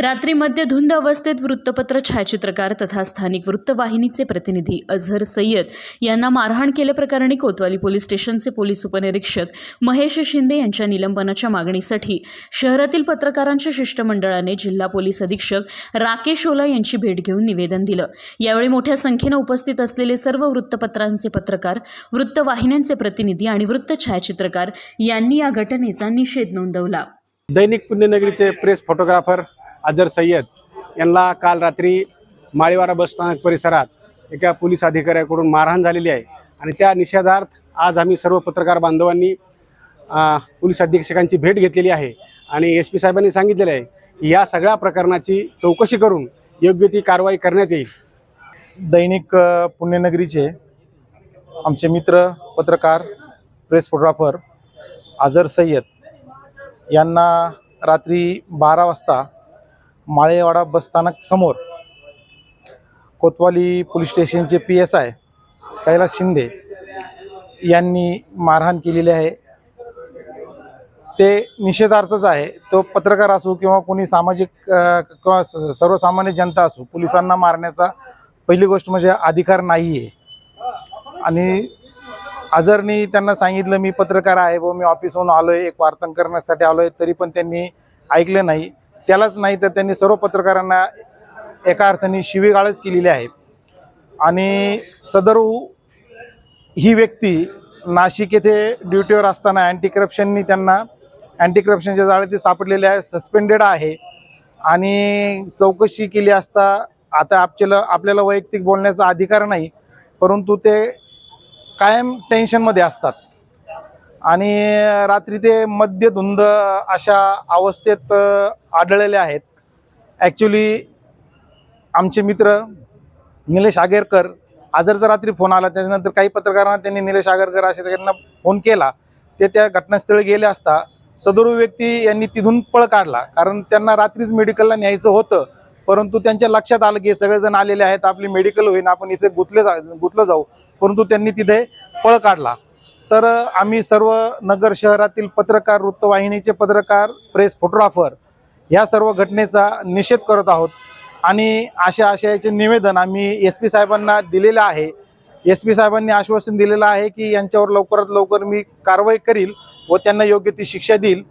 रात्री मध्य धुंद अवस्थेत वृत्तपत्र छायाचित्रकार तथा स्थानिक वृत्तवाहिनीचे प्रतिनिधी अझहर सय्यद यांना मारहाण केल्याप्रकरणी कोतवाली पोलीस स्टेशनचे पोलीस उपनिरीक्षक महेश शिंदे यांच्या निलंबनाच्या मागणीसाठी शहरातील पत्रकारांच्या शिष्टमंडळाने जिल्हा पोलीस अधीक्षक राकेश ओला यांची भेट घेऊन निवेदन दिलं. यावेळी मोठ्या संख्येनं उपस्थित असलेले सर्व वृत्तपत्रांचे पत्रकार वृत्तवाहिन्यांचे प्रतिनिधी आणि वृत्त छायाचित्रकार यांनी या घटनेचा निषेध नोंदवला. दैनिक पुण्यनगरीचे प्रेस फोटोग्राफर अजर सय्यद यांना काल रात्री माळीवाडा बसस्थानक परिसरात एका पोलीस अधिकाऱ्याकडून मारहाण झालेली आहे. आणि त्या निषेधार्थ आज आम्ही सर्व पत्रकार बांधवांनी पोलीस अधीक्षकांची भेट घेतलेली आहे. आणि एस पी साहेबांनी सांगितलेलं आहे की या सगळ्या प्रकरणाची चौकशी करून योग्य ती कारवाई करण्यात येईल. दैनिक पुण्यनगरीचे आमचे मित्र पत्रकार प्रेस फोटोग्राफर आझर सय्यद यांना रात्री बारा वाजता माळेवाडा बसस्थानक समोर कोतवाली पोलीस स्टेशनचे P S I Kailas Shinde यांनी मारहाण केलेली आहे. ते निषेधार्थच आहे. तो पत्रकार असो किंवा कोणी सामाजिक किंवा सर्वसामान्य जनता असो पोलिसांना मारण्याचा पहिली गोष्ट म्हणजे अधिकार नाही आहे आणि अजरनी त्यांना सांगितलं मी पत्रकार आहे व मी ऑफिसहून आलो आहे एक वार्तन करण्यासाठी आलो आहे तरी पण त्यांनी ऐकलं नाही. त्यालाच नाही तर त्यांनी सर्व पत्रकारांना एका अर्थाने शिवीगाळच केलेली आहे. आणि सदरू ही व्यक्ती नाशिक येथे ड्युटीवर असताना अँटी करप्शननी त्यांना अँटी करप्शनच्या जाळे ते सापडलेले आहे सस्पेंडेड आहे. आणि चौकशी केली असता आता आपल्याला आपल्याला वैयक्तिक बोलण्याचा अधिकार नाही परंतु ते कायम टेन्शनमध्ये असतात. आणि रात्री ते मद्यधुंद अशा अवस्थेत आढळलेले आहेत. ॲक्च्युली आमचे मित्र निलेश आगेरकर आजरचा रात्री फोन आला. त्याच्यानंतर काही पत्रकारांना त्यांनी निलेश आगरकर असे त्यांना फोन केला. ते त्या घटनास्थळी गेले असता सदरू व्यक्ती यांनी तिथून पळ काढला. कारण त्यांना रात्रीच मेडिकलला न्यायचं होतं. परंतु त्यांच्या लक्षात आलं की सगळेजण आलेले आहेत. आपली मेडिकल होईन. आपण इथे गुंतले जा गुंतलं जाऊ. परंतु त्यांनी तिथे पळ काढला. तर आम्ही सर्व नगर शहरातील पत्रकार वृत्तवाहिनीचे पत्रकार प्रेस फोटोग्राफर या सर्व घटनेचा निषेध करत आहोत. आणि अशा आशयाचे निवेदन आम्ही एस पी साहेबांना दिलेलं आहे. एस पी साहेबांनी आश्वासन दिलेलं आहे की यांच्यावर लवकरात लवकर मी कारवाई करील व त्यांना योग्य ती शिक्षा देईल.